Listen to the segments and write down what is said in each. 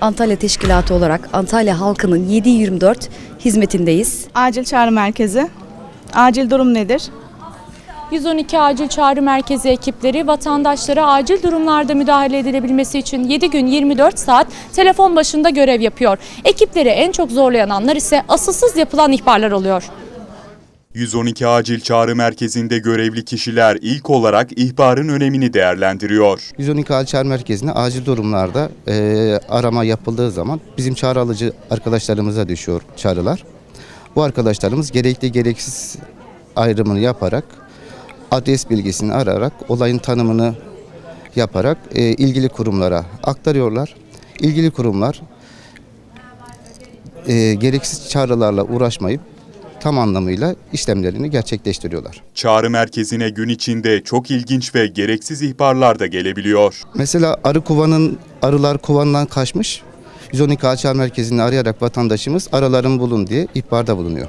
Antalya Teşkilatı olarak Antalya halkının 7-24 hizmetindeyiz. Acil çağrı merkezi. Acil durum nedir? 112 Acil Çağrı Merkezi ekipleri vatandaşlara acil durumlarda müdahale edilebilmesi için 7 gün 24 saat telefon başında görev yapıyor. Ekipleri en çok zorlayan anlar ise asılsız yapılan ihbarlar oluyor. 112 Acil Çağrı Merkezi'nde görevli kişiler ilk olarak ihbarın önemini değerlendiriyor. 112 Acil Çağrı Merkezi'ne acil durumlarda e, arama yapıldığı zaman bizim çağrı alıcı arkadaşlarımıza düşüyor çağrılar. Bu arkadaşlarımız gerekli gereksiz ayrımını yaparak adres bilgisini arayarak olayın tanımını yaparak e, ilgili kurumlara aktarıyorlar. İlgili kurumlar e, gereksiz çağrılarla uğraşmayıp tam anlamıyla işlemlerini gerçekleştiriyorlar. Çağrı merkezine gün içinde çok ilginç ve gereksiz ihbarlar da gelebiliyor. Mesela arı kovanın arılar kovandan kaçmış. 112 Ağaçlar Merkezi'ni arayarak vatandaşımız arıların bulun diye ihbarda bulunuyor.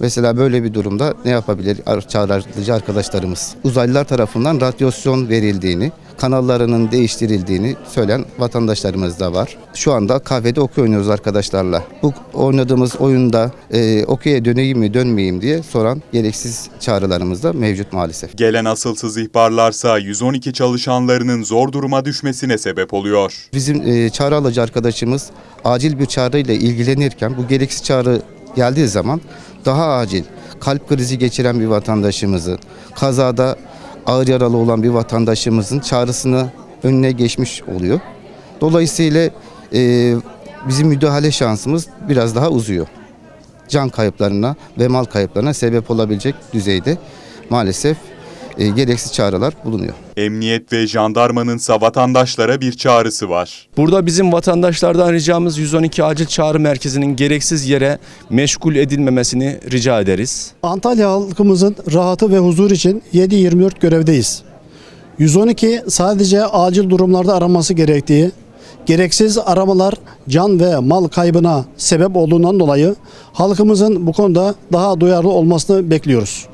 Mesela böyle bir durumda ne yapabilir çağrıcı arkadaşlarımız? Uzaylılar tarafından radyasyon verildiğini, kanallarının değiştirildiğini söyleyen vatandaşlarımız da var. Şu anda kahvede okey oynuyoruz arkadaşlarla. Bu oynadığımız oyunda e, okey'e döneyim mi dönmeyeyim diye soran gereksiz çağrılarımız da mevcut maalesef. Gelen asılsız ihbarlarsa 112 çalışanlarının zor duruma düşmesine sebep oluyor. Bizim e, çağrı alıcı arkadaşımız acil bir çağrıyla ilgilenirken bu gereksiz çağrı geldiği zaman daha acil kalp krizi geçiren bir vatandaşımızı, kazada ağır yaralı olan bir vatandaşımızın çağrısını önüne geçmiş oluyor. Dolayısıyla e, bizim müdahale şansımız biraz daha uzuyor. Can kayıplarına ve mal kayıplarına sebep olabilecek düzeyde maalesef e, gereksiz çağrılar bulunuyor. Emniyet ve jandarmanın ise vatandaşlara bir çağrısı var. Burada bizim vatandaşlardan ricamız 112 Acil Çağrı Merkezi'nin gereksiz yere meşgul edilmemesini rica ederiz. Antalya halkımızın rahatı ve huzur için 7-24 görevdeyiz. 112 sadece acil durumlarda aranması gerektiği, gereksiz aramalar can ve mal kaybına sebep olduğundan dolayı halkımızın bu konuda daha duyarlı olmasını bekliyoruz.